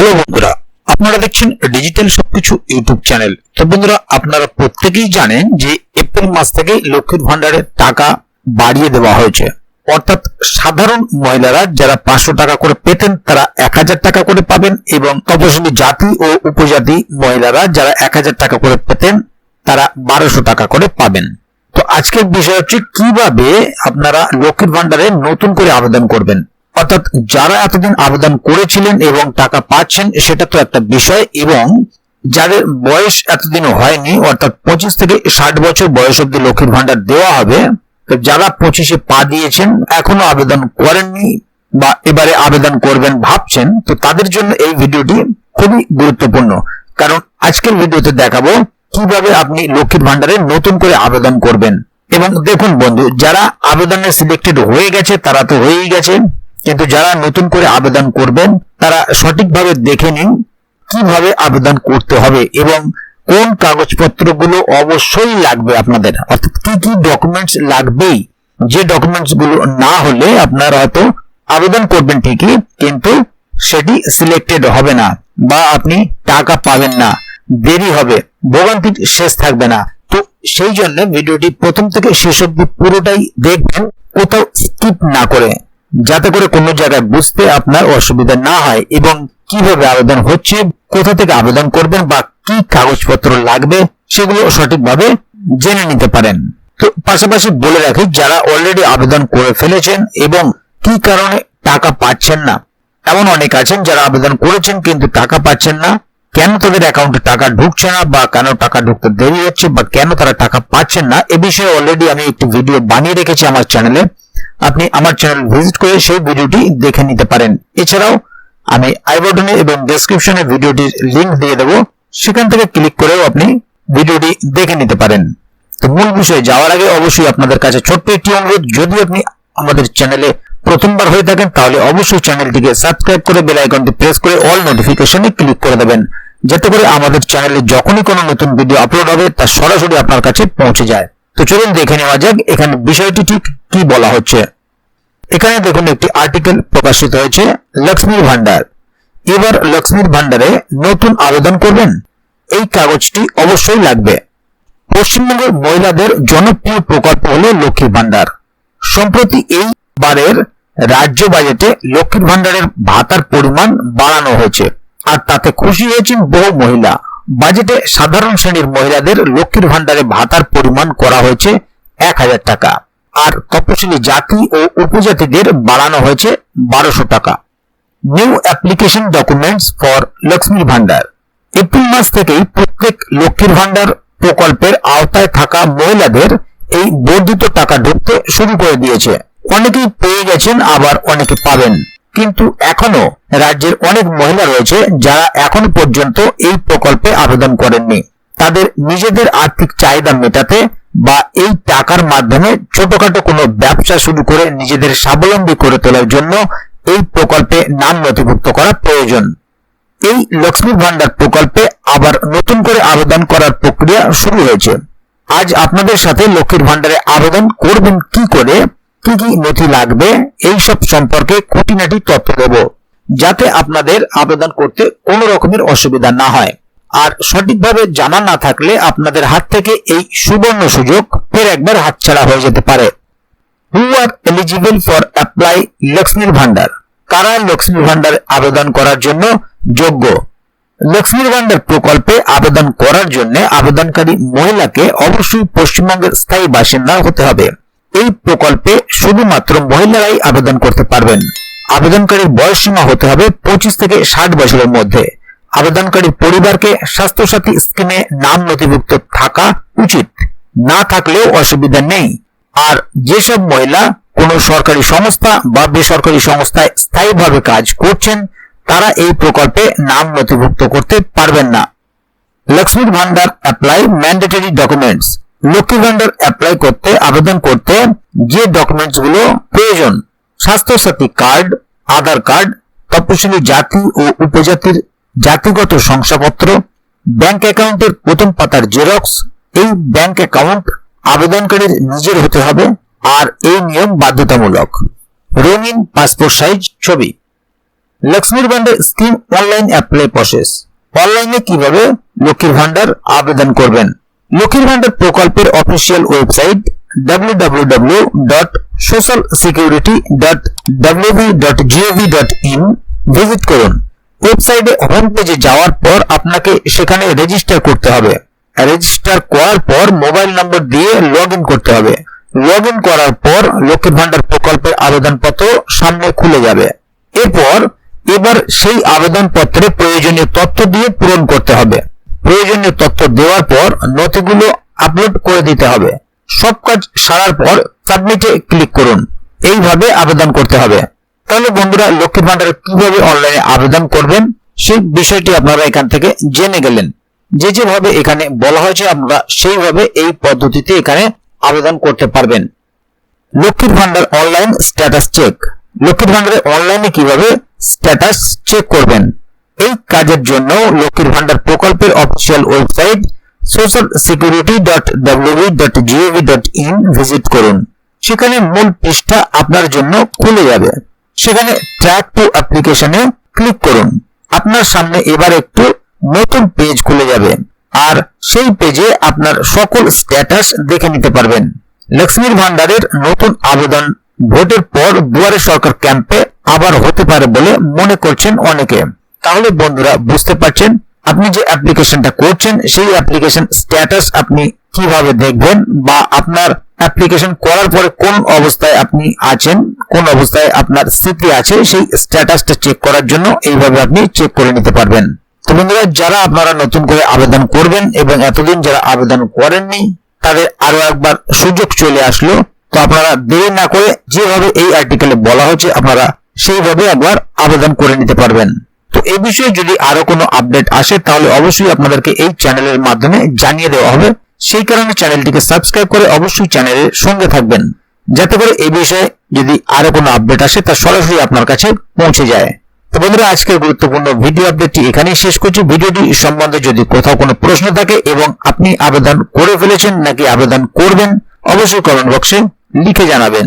Hello বন্ধুরা, আপনারা দেখছেন ডিজিটাল সবকিছু ইউটিউব চ্যানেল। তো বন্ধুরা, আপনারা প্রত্যেকেই জানেন যে এপ্রিল মাস থেকে লক্ষ্মীর ভান্ডারের টাকা বাড়িয়ে দেওয়া হয়েছে। অর্থাৎ সাধারণ মহিলারা যারা পাঁচশো টাকা করে পেতেন, তারা এক হাজার টাকা করে পাবেন এবং তপশিলি জাতি ও উপজাতি মহিলারা যারা এক হাজার টাকা করে পেতেন, তারা বারোশো টাকা করে পাবেন। তো আজকের বিষয় হচ্ছে কীভাবে আপনারা লক্ষ্মীর ভান্ডারে নতুন করে আবেদন করবেন। অর্থাৎ যারা এতদিন আবেদন করেছিলেন এবং টাকা পাচ্ছেন, সেটা তো একটা বিষয় এবং যাদের বয়স এতদিন হয়নি, অর্থাৎ পঁচিশ থেকে ষাট বছর বয়স অব্দি লক্ষ্মীর ভান্ডার দেওয়া হবে, তো যারা পঁচিশে পা দিয়েছেন, এখনও আবেদন করেননি বা এবারে আবেদন করবেন ভাবছেন, তো তাদের জন্য এই ভিডিওটি খুবই গুরুত্বপূর্ণ। কারণ আজকের ভিডিওতে দেখাবো কীভাবে আপনি লক্ষ্মীর ভান্ডারে নতুন করে আবেদন করবেন। এবং দেখুন বন্ধু, যারা আবেদনে সিলেক্টেড হয়ে গেছে, তারা তো হয়েই গেছে। কিন্তু যারা নতুন করে আবেদন করবেন, তারা সঠিকভাবে দেখে নিন কীভাবে আবেদন করতে হবে এবং কোন কাগজপত্রগুলো অবশ্যই লাগবে আপনাদের। অর্থাৎ কি কি ডকুমেন্টস লাগবেই। যে ডকুমেন্টসগুলো না হলে আপনারা হয়তো আবেদন করবেন ঠিকই, কিন্তু সেটি সিলেক্টেড হবে না বা আপনি টাকা পাবেন না, দেরি হবে, ভোগান্তির শেষ থাকবে না। তো সেই জন্য ভিডিওটি প্রথম থেকে শেষ অব্দি পুরোটাই দেখবেন, কোথাও স্কিপ না করে। যাতে করে কোনো জায়গায় বুঝতে আপনার অসুবিধা না হয় এবং কীভাবে আবেদন হচ্ছে, কোথা থেকে আবেদন করবেন বা কি কাগজপত্র লাগবে, সেগুলো সঠিকভাবে জেনে নিতে পারেন। তো পাশাপাশি বলে রাখি, যারা অলরেডি আবেদন করে ফেলেছেন এবং কি কারণে টাকা পাচ্ছেন না, এমন অনেক আছেন যারা আবেদন করেছেন কিন্তু টাকা পাচ্ছেন না, কেন তাদের অ্যাকাউন্টে টাকা ঢুকছে না বা কেন টাকা ঢুকতে দেরি হচ্ছে বা কেন তারা টাকা পাচ্ছেন না, এ বিষয়ে অলরেডি আমি একটি ভিডিও বানিয়ে রেখেছি আমার চ্যানেলে আপনি আমার চ্যানেল ভিজিট করে সেই ভিডিওটি দেখে নিতে পারেন। এছাড়াও, আমি আই বাটনে এবং ডেসক্রিপশনে ভিডিওটির লিংক দিয়ে দেবো। সেখান থেকে ক্লিক করেও আপনি ভিডিওটি দেখে নিতে পারেন। তো মূল বিষয়ে যাওয়ার আগে অবশ্যই আপনাদের কাছে ছোট্ট একটি অনুরোধ, যদি আপনি আমাদের চ্যানেলে প্রথমবার হয়ে থাকেন, তাহলে অবশ্যই চ্যানেলটিকে সাবস্ক্রাইব করে বেল আইকনটি প্রেস করে অল নোটিফিকেশনে ক্লিক করে দেবেন। যাতে করে আমাদের চ্যানেলে যখনই কোনো নতুন ভিডিও আপলোড হবে, তা সরাসরি আপনার কাছে পৌঁছে যায়। তো চলুন দেখে নেওয়া যাক এখানে বিষয়টি ঠিক কি বলা হচ্ছে। এখানে দেখুন একটি আর্টিকেল প্রকাশিত হয়েছে, লক্ষ্মীর ভান্ডার এবার লক্ষ্মীর ভান্ডারে নতুন আবেদন করবেন? এই কাগজটি অবশ্যই লাগবে। পশ্চিমবঙ্গের মহিলাদের জনপ্রিয় প্রকল্প হল লক্ষ্মীর ভান্ডার সম্প্রতি এই বারের রাজ্য বাজেটে লক্ষ্মীর ভান্ডারের ভাতার পরিমাণ বাড়ানো হয়েছে, আর তাতে খুশি হয়েছেন বহু মহিলা। বাজেটে সাধারণ শ্রেণির মহিলাদের লক্ষ্মীর ভান্ডারে ভাতার পরিমাণ করা হয়েছে এক হাজার টাকা। আর তপশিলি জাতি ও উপজাতিদের বাড়ানো হয়েছে বারোশো টাকা। নিউ অ্যাপ্লিকেশন ডকুমেন্টস ফর লক্ষ্মীর ভান্ডার এপ্রিল মাস থেকেই প্রত্যেক লক্ষ্মীর ভান্ডার প্রকল্পের আওতায় থাকা মহিলাদের এই বর্ধিত টাকা ঢুকতে শুরু করে দিয়েছে। অনেকেই পেয়ে গেছেন, আবার অনেকে পাবেন। কিন্তু এখনও রাজ্যের অনেক মহিলা রয়েছে যারা এখনও পর্যন্ত এই প্রকল্পে আবেদন করেননি। তাদের নিজেদের আর্থিক চাহিদা মেটাতে বা এই টাকার মাধ্যমে ছোটখাটো কোনো ব্যবসা শুরু করে নিজেদের স্বাবলম্বী করে তোলার জন্য এই প্রকল্পে নাম নথিভুক্ত করা প্রয়োজন। এই লক্ষ্মীর ভান্ডার প্রকল্পে আবার নতুন করে আবেদন করার প্রক্রিয়া শুরু হয়েছে। আজ আপনাদের সাথে লক্ষ্মীর ভান্ডারে আবেদন করবেন কি করে কি কি নথি লাগবে? এই সব সম্পর্কে খুঁটিনাটি তথ্য দেব, যাতে আপনাদের আবেদন করতে কোনো রকমের অসুবিধা না হয়। আর সঠিকভাবে জানা না থাকলে আপনাদের হাত থেকে এই সুবর্ণ সুযোগ ফের একবার হাতছাড়া হয়ে যেতে পারে। Who are eligible for apply লক্ষ্মীর ভান্ডার কারা লক্ষ্মীর ভান্ডার আবেদন করার জন্য যোগ্য? লক্ষ্মীর ভান্ডার প্রকল্পে আবেদন করার জন্য আবেদনকারী মহিলাকে অবশ্যই পশ্চিমবঙ্গের স্থায়ী বাসিন্দা হতে হবে। এই প্রকল্পে শুধুমাত্র মহিলারাই আবেদন করতে পারবেন। আবেদনকারীর বয়স সীমা হতে হবে পঁচিশ থেকে ষাট বছরের মধ্যে। আবেদনকারীর পরিবারকে স্বাস্থ্যসাথী স্কিমে নাম নথিভুক্ত থাকা উচিত। না থাকলেও অসুবিধা নেই। আর যেসব মহিলা কোনো সরকারি সংস্থা বা বেসরকারি সংস্থায় স্থায়ীভাবে কাজ করছেন, তারা এই প্রকল্পে নাম নথিভুক্ত করতে পারবেন না। লক্ষ্মীর Bhandar apply mandatory documents. Lakshmi Bhandar apply করতে, আবেদন করতে যে ডকুমেন্টসগুলো প্রয়োজন, স্বাস্থ্যসাথী কার্ড আধার কার্ড তপশিলি জাতি ও উপজাতির জাতিগত শংসাপত্র ব্যাংক অ্যাকাউন্টের প্রথম পাতার জেরক্স এই ব্যাংক অ্যাকাউন্ট আবেদনকারীর নিজের হতে হবে আর এই নিয়ম বাধ্যতামূলক। রঙিন পাসপোর্ট সাইজ ছবি। লক্ষ্মীর Bhandar scheme online apply process অনলাইনে কীভাবে লক্ষ্মীর ভান্ডার আবেদন করবেন? লক্ষ্মীর ভান্ডার প্রকল্পের অফিসিয়াল ওয়েবসাইট www.socialsecurity.wb.gov.in ভিজিট করুন। ওয়েবসাইটে হোম পেজে যাওয়ার পর আপনাকে সেখানে রেজিস্টার করতে হবে। রেজিস্টার করার পর মোবাইল নম্বর দিয়ে লগ করতে হবে। লগ করার পর লক্ষ্মীর ভান্ডার প্রকল্পের আবেদনপত্র সামনে খুলে যাবে। এরপর এবার সেই আবেদনপত্রে প্রয়োজনীয় তথ্য দিয়ে পূরণ করতে হবে। প্রয়োজনীয় তথ্য দেওয়ার পর নথিগুলো আপলোড করে দিতে হবে। সব কাজ সারার পর সাবমিটে ক্লিক করুন। এইভাবে আবেদন করতে হবে। তাহলে বন্ধুরা লক্ষ্মী ভান্ডারে কীভাবে অনলাইনে আবেদন করবেন, সেই বিষয়টি আপনারা এখান থেকে জেনে গেলেন। যে যেভাবে এখানে বলা হয়েছে, আপনারা সেইভাবে এই পদ্ধতিতে এখানে আবেদন করতে পারবেন। লক্ষ্মীর ভান্ডার অনলাইন স্ট্যাটাস চেক লক্ষ্মীর ভান্ডারে অনলাইনে কীভাবে স্ট্যাটাস চেক করবেন? এই কাজের জন্য লক্ষ্মীর ভান্ডার প্রকল্পের official website social security dot dot GOV dot in visit করুন। সেখানে মূল পৃষ্ঠা আপনার জন্য খুলে যাবে। সেখানে ট্র্যাক টু অ্যাপ্লিকেশনে ক্লিক করুন। আপনার সামনে এবার একটু নতুন পেজ খুলে যাবে আর সেই পেজে আপনার সকল স্ট্যাটাস দেখে নিতে পারবেন। লক্ষ্মীর ভান্ডারের নতুন আবেদন ভোটের পর দুয়ারে সরকার ক্যাম্পে আবার হতে পারে বলে মনে করছেন অনেকে। তাহলে বন্ধুরা বুঝতে পারছেন আপনি যে অ্যাপ্লিকেশনটা করছেন, সেই অ্যাপ্লিকেশন স্ট্যাটাস আপনি কীভাবে দেখবেন বা আপনার অ্যাপ্লিকেশন করার পরে কোন অবস্থায় আপনি আছেন, কোন অবস্থায় আপনার স্থিতি আছে, সেই স্ট্যাটাসটা চেক করার জন্য এইভাবে আপনি চেক করে নিতে পারবেন। তো বন্ধুরা, যারা আপনারা নতুন করে আবেদন করবেন এবং এতদিন যারা আবেদন করেননি, তাদের আরও একবার সুযোগ চলে আসলো। তো আপনারা দেরি না করে যেভাবে এই আর্টিকেলে বলা হচ্ছে আপনারা সেইভাবে একবার আবেদন করে নিতে পারবেন। তো বিষয়ে যদি আরও কোনো আপডেট আসে, তাহলে অবশ্যই আপনাদেরকে এই চ্যানেলের মাধ্যমে জানিয়ে দেওয়া হবে। সেই কারণে চ্যানেলটিকে সাবস্ক্রাইব করে অবশ্যই চ্যানেলের সঙ্গে থাকবেন, যাতে করে এই বিষয়ে যদি আরও কোনো আপডেট আসে, তা সরাসরি আপনার কাছে পৌঁছে যায়। তো বন্ধুরা, আজকের গুরুত্বপূর্ণ ভিডিও আপডেটটি এখানেই শেষ করছি। ভিডিওটি সম্বন্ধে যদি কোথাও কোনো প্রশ্ন থাকে এবং আপনি আবেদন করে ফেলেছেন নাকি আবেদন করবেন, অবশ্যই কমেন্ট বক্সে লিখে জানাবেন।